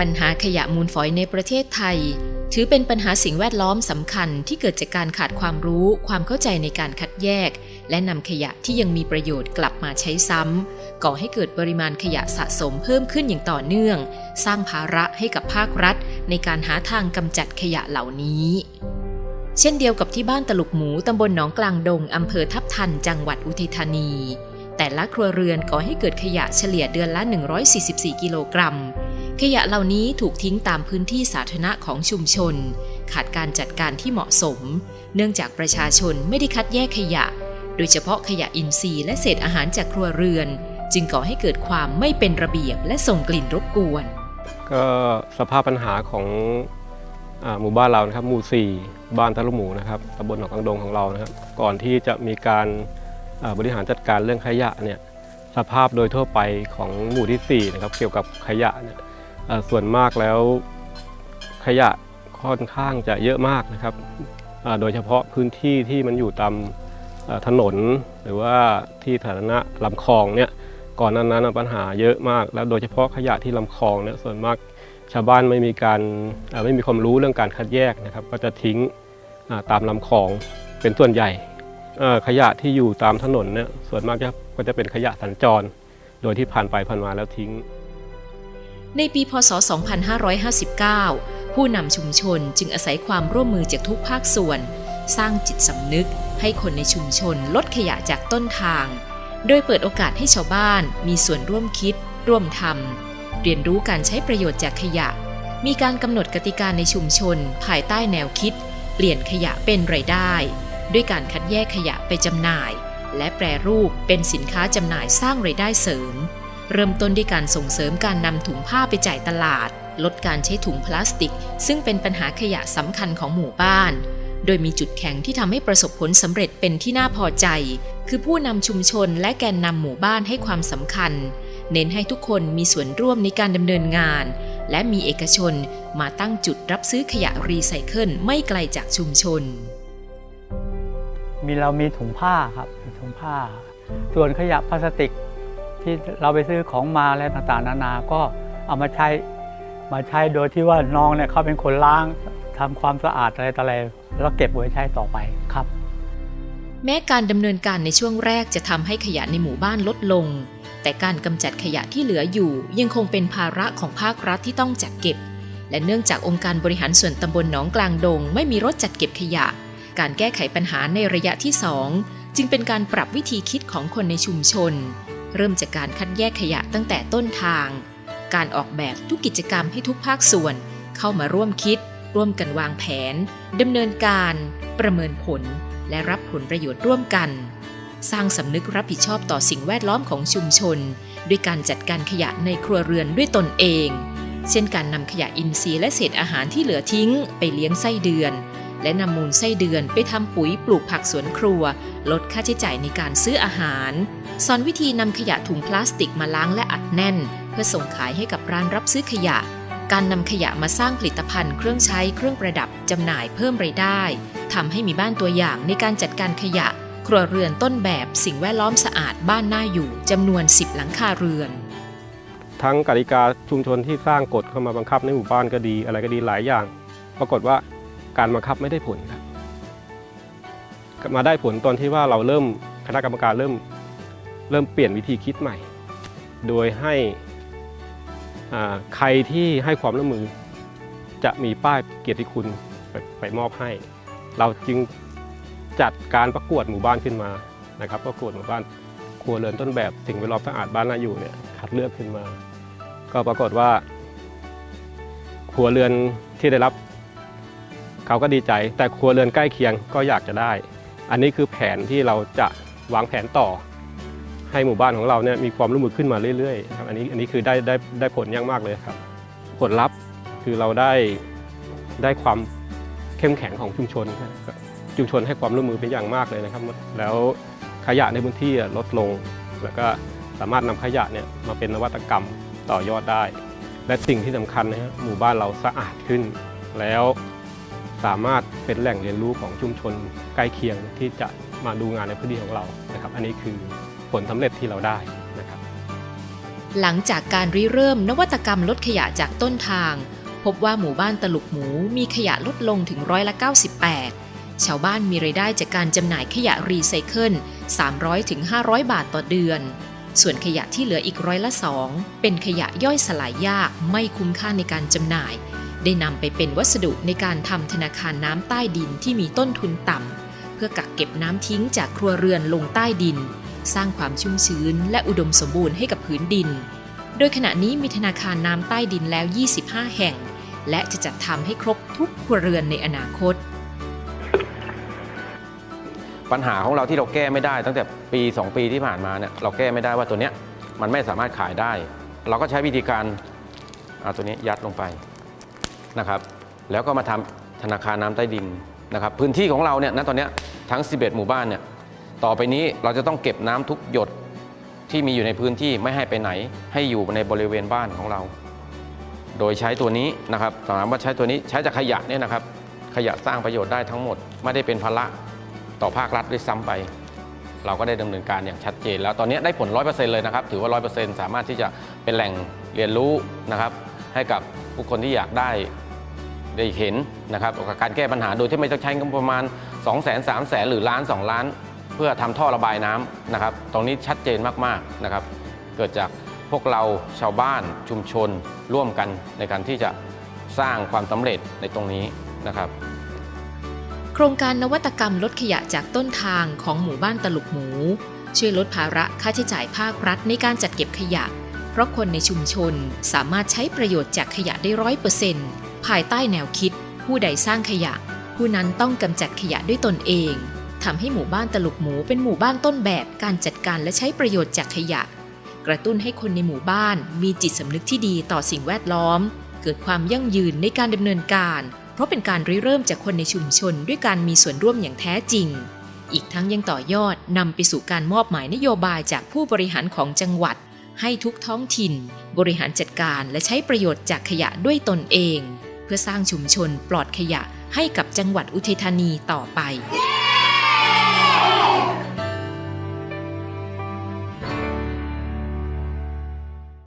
ปัญหาขยะมูลฝอยในประเทศไทย ถือเป็นปัญหาสิ่งแวดล้อมสำคัญที่เกิดจากการขาดความรู้ ความเข้าใจในการคัดแยก และนำขยะที่ยังมีประโยชน์กลับมาใช้ซ้ำก่อให้เกิดปริมาณขยะสะสมเพิ่มขึ้นอย่างต่อเนื่อง สร้างภาระให้กับภาครัฐ ในการหาทางกำจัดขยะเหล่านี้ เช่นเดียวกับที่บ้านตลุกหมูตำบลหนองกลางดงอำเภอทับทันจังหวัดอุทัยธานี แต่ละครัวเรือนก่อให้เกิดขยะเฉลี่ยเดือนละ 144 กิโลกรัม ขยะเหล่านี้ถูกทิ้งตามพื้นที่สาธารณะของชุมชน ขาดการจัดการที่เหมาะสม เนื่องจากประชาชนไม่ได้คัดแยกขยะ โดยเฉพาะขยะอินทรีย์และเศษอาหารจากครัวเรือน จึงก่อให้เกิดความไม่เป็นระเบียบและส่งกลิ่นรบกวน ก็สภาพปัญหาของอหมู่บ้านเรานะครับหมู่ 4 บ้านทะลุหมูนะครับตำบลหนองกังดงของเรานะครับ ก่อนที่จะมีการบริหารจัดการเรื่องขยะเนี่ยสภาพโดยทั่วไปของหมู่ที่4นะครับเกี่ยวกับขยะเนี่ย ส่วนมากแล้วขยะค่อนข้างจะเยอะมากนะครับ โดยเฉพาะพื้นที่ที่มันอยู่ตามถนนหรือว่าที่สาธารณะลำคลองเนี่ยก่อนหนั้นนั้นปัญหาเยอะมาก แล้วโดยเฉพาะขยะที่ลำคลองเนี่ยส่วนมากชาวบ้านไม่มีการไม่มีความรู้เรื่องการคัดแยกนะครับ ก็จะทิ้งตามลำคลองเป็นส่วนใหญ่ขยะที่อยู่ตามถนนเนี่ยส่วนมากก็จะเป็นขยะสัญจร โดยที่ผ่านไปผ่านมาแล้วทิ้ง ในปีพศ 2559 ผู้นำชุมชนจึงอาศัยความร่วมมือจากทุกภาคส่วน สร้างจิตสำนึกให้คนในชุมชนลดขยะจากต้นทาง โดยเปิดโอกาสให้ชาวบ้านมีส่วนร่วมคิด ร่วมทำเรียนรู้การใช้ประโยชน์จากขยะ มีการกำหนดกติกาในชุมชน ภายใต้แนวคิด เปลี่ยนขยะเป็นไรายได้ ด้วยการคัดแยกขยะไปจำหน่าย และแปรรูปเป็นสินค้าจำหน่ายสร้างไรายได้เสริม เริ่มต้นด้วยการส่งเสริมการนำถุงผ้าไปจ่ายตลาด ลดการใช้ถุงพลาสติก ซึ่งเป็นปัญหาขยะสำคัญของหมู่บ้าน โดยมีจุดแข็งที่ทำให้ประสบผลสำเร็จเป็นที่น่าพอใจ คือผู้นำชุมชนและแกนนำหมู่บ้านให้ความสำคัญ เน้นให้ทุกคนมีส่วนร่วมในการดำเนินงาน และมีเอกชนมาตั้งจุดรับซื้อขยะรีไซเคิลไม่ไกลจากชุมชน มีเรามีถุงผ้าครับถุงผ้า ส่วนขยะพลาสติก ที่เราไปซื้อของมาอะไรต่างๆ นานา ก็เอามาใช้มาใช้โดยที่ว่าน้องเนี่ยเขาเป็นคนล้างทำความสะอาดอะไรต่ออะไรแล้วเก็บไว้ใช้ต่อไปครับ แม้การดำเนินการในช่วงแรกจะทำให้ขยะในหมู่บ้านลดลง แต่การกำจัดขยะที่เหลืออยู่ ยังคงเป็นภาระของภาครัฐที่ต้องจัดเก็บ และเนื่องจากองค์การบริหารส่วนตำบลหนองกลางดง ไม่มีรถจัดเก็บขยะ การแก้ไขปัญหาในระยะที่ 2 จึงเป็นการปรับวิธีคิดของคนในชุมชน เริ่มจากการคัดแยกขยะตั้งแต่ต้นทาง การออกแบบทุกกิจกรรมให้ทุกภาคส่วน เข้ามาร่วมคิด ร่วมกันวางแผนดำเนินการ ประเมินผล และรับผลประโยชน์ร่วมกัน สร้างสำนึกรับผิดชอบต่อสิ่งแวดล้อมของชุมชน ด้วยการจัดการขยะในครัวเรือนด้วยตนเอง เช่นการนำขยะอินทรีย์และเศษอาหารที่เหลือทิ้ง ไปเลี้ยงไส้เดือนและนำมูลไส้เดือนไปทำปุ๋ยปลูกผักสวนครัว ลดค่าใช้จ่ายในการซื้ออาหาร สอนวิธีนำขยะถุงพลาสติกมาล้างและอัดแน่น เพื่อส่งขายให้กับร้านรับซื้อขยะ การนำขยะมาสร้างผลิตภัณฑ์เครื่องใช้เครื่องประดับจำหน่ายเพิ่มไรายได้ทำให้มีบ้านตัวอย่างในการจัดการขยะ ครัวเรือนต้นแบบสิ่งแวดล้อมสะอาดบ้านน่าอยู่จำนวน 10 หลังคาเรือนทั้งกติกาชุมชนที่สร้างกฎเข้ามาบังคับในหมู่บ้านก็ดี อะไรก็ดีหลายอย่าง ปรากฏว่าการบังคับไม่ได้ผลครับมาได้ผลตอนที่ว่าเราเริ่มคณะกรรมการเริ่ม เริ่มเปลี่ยนวิธีคิดใหม่ โดยให้ใครที่ให้ความร่วมมือ จะมีป้ายเกียรติคุณไปไปมอบให้ เราจึงจัดการประกวดหมู่บ้านขึ้นมานะครับประกวดหมู่บ้านครัวเรือนต้นแบบสิ่งแวดล้อมสะอาดบ้านน่าอยู่เนี่ยคัดเลือกขึ้นมา ก็ปรากฏว่าครัวเรือนที่ได้รับ เขาก็ดีใจ แต่ครัวเรือนใกล้เคียงก็อยากจะได้ อันนี้คือแผนที่เราจะวางแผนต่อ ให้หมู่บ้านของเราเนี่ยมีความร่วมมือขึ้นมาเรื่อยๆครับอันนี้อันนี้คือได้ได้ได้ผลอย่างมากเลยครับผลลัพธ์คือเราได้ได้ความเข้มแข็งของชุมชนครับชุมชนให้ความร่วมมือเป็นอย่างมากเลยนะครับ แล้วขยะในพื้นที่ลดลง แล้วก็สามารถนำขยะเนี่ยมาเป็นนวัตกรรมต่อยอดได้ และสิ่งที่สำคัญนะฮะหมู่บ้านเราสะอาดขึ้น แล้วสามารถเป็นแหล่งเรียนรู้ของชุมชนใกล้เคียงที่จะมาดูงานในพื้นที่ของเรานะครับ อันนี้คือ ผลสำเร็จที่เราได้นะครับ หลังจากการริเริ่มนวัตกรรมลดขยะจากต้นทาง พบว่าหมู่บ้านตลุกหมูมีขยะลดลงถึงร้อยละ 98 ชาวบ้านมีไรายได้จากการจำหน่ายขยะรีไซเคิล 300ถึง500 บาทต่อเดือน ส่วนขยะที่เหลืออีกร้อยละ2เป็นขยะย่อยสลายยากไม่คุ้มค่าในการจำหน่าย ได้นำไปเป็นวัสดุในการทำธนาคารน้ำใต้ดินที่มีต้นทุนต่ำเพื่อกักเก็บน้ำทิ้งจากครัวเรือนลงใต้ดิน สร้างความชุ่มชื้นและอุดมสมบูรณ์ให้กับพื้นดิน โดยขณะนี้มีธนาคารน้ำใต้ดินแล้ว 25 แห่ง และจะจัดทำให้ครบทุกครัวเรือนในอนาคต ปัญหาของเราที่เราแก้ไม่ได้ ตั้งแต่ปี 2 ปีที่ผ่านมาเนี่ยเราแก้ไม่ได้ว่าตัวเนี้ยมันไม่สามารถขายได้ เราก็ใช้วิธีการเอาตัวนี้ยัดลงไปนะครับ แล้วก็มาทำธนาคารน้ำใต้ดินนะครับ พื้นที่ของเราเนี่ยณตอนเนี้ยทั้ง 11 หมู่บ้านเนี่ย ต่อไปนี้เราจะต้องเก็บน้ำทุกหยดที่มีอยู่ในพื้นที่ไม่ให้ไปไหน ให้อยู่ในบริเวณบ้านของเรา โดยใช้ตัวนี้นะครับถามว่าใช้ตัวนี้ใช้จากขยะเนี่ยนะครับ ขยะสร้างประโยชน์ได้ทั้งหมด ไม่ได้เป็นภาระต่อภาครัฐด้วยซ้ำไป เราก็ได้ดำเนินการอย่างชัดเจน แล้วตอนนี้ได้ผล 100%เลยนะครับ ถือว่า 100%สามารถที่จะเป็นแหล่งเรียนรู้นะครับ ให้กับผู้คนที่อยากได้ได้เห็นนะครับกับการแก้ปัญหาโดยที่ไม่ต้องใช้งบประมาณ 2 0 0 0 0 0 3 0 0 0 0 หรือล้าน 2 ล้าน เพื่อทำท่อระบายน้ำนะครับ ตรงนี้ชัดเจนมากๆนะครับ เกิดจากพวกเราชาวบ้านชุมชนร่วมกันในการที่จะสร้างความสำเร็จในตรงนี้นะครับ โครงการนวัตกรรมลดขยะจากต้นทางของหมู่บ้านตลุกหมู ช่วยลดภาระค่าใช้จ่ายภาครัฐในการจัดเก็บขยะ เพราะคนในชุมชนสามารถใช้ประโยชน์จากขยะได้ร้อยเปอร์เซ็นต์ภายใต้แนวคิด ผู้ใดสร้างขยะ ผู้นั้นต้องกำจัดขยะด้วยตนเอง ทำให้หมู่บ้านตลุกหมูเป็นหมู่บ้านต้นแบบการจัดการและใช้ประโยชน์จากขยะ กระตุ้นให้คนในหมู่บ้านมีจิตสำนึกที่ดีต่อสิ่งแวดล้อม เกิดความยั่งยืนในการดำเนินการ เพราะเป็นการริเริ่มจากคนในชุมชนด้วยการมีส่วนร่วมอย่างแท้จริง อีกทั้งยังต่อยอดนำไปสู่การมอบหมายนโยบายจากผู้บริหารของจังหวัด ให้ทุกท้องถิ่น บริหารจัดการและใช้ประโยชน์จากขยะด้วยตนเอง เพื่อสร้างชุมชนปลอดขยะให้กับจังหวัดอุทัยธานีต่อไป